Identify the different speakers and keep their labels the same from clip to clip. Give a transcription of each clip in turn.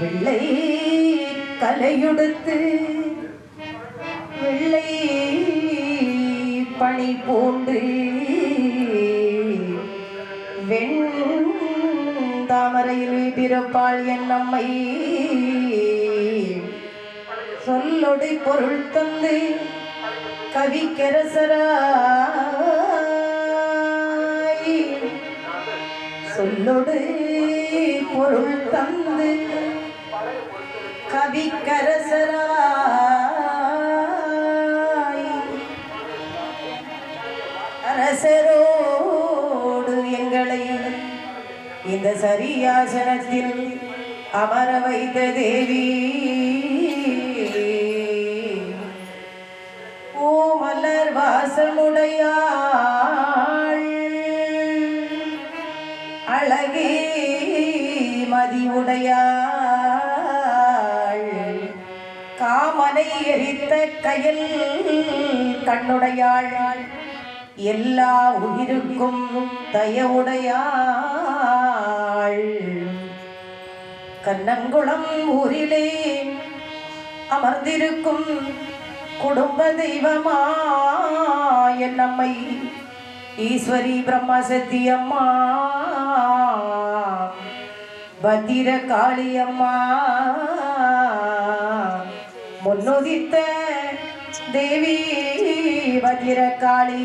Speaker 1: வெள்ளை கலையுடுத்து வெள்ளை பனி போன்று வெண் தாமரையில் பிறப்பாள் என் நம்மை சொல்லொடை பொருள் தந்து கவிக்கரசராய். சொல்லொடு பொருள் தந்து கவிக்கரசராய். அரசரோடு எங்களை இந்த சரியாசனத்தில் அமர வைத்த தேவி. ஓ மலர் வாசமுடையாள். அழகே மதிவுடையாள் காமனை எரித்த கையில் கண்ணுடையாள். எல்லா உயிருக்கும் தயவுடையாள். கண்ணங்குளம் ஊரிலே அமர்ந்திருக்கும் குடும்ப தெய்வமாய அம்மை ஈஸ்வரி பிரம்மசக்தி அம்மா பத்திர காளியம்மா முன்னுதித்த தேவி பத்திரகாளி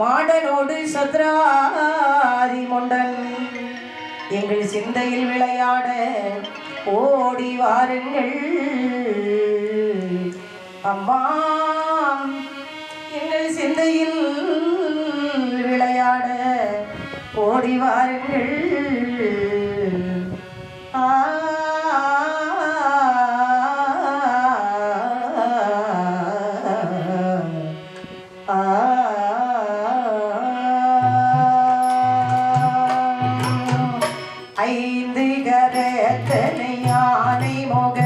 Speaker 1: மாடனோடு சத்ராதி முண்டன் எங்கள் சிந்தையில் விளையாட ஓடி வாருங்கள் அம்மா எங்கள் சிந்தையில் விளையாட ஓடி வாருங்கள் எத்தனை யானை முக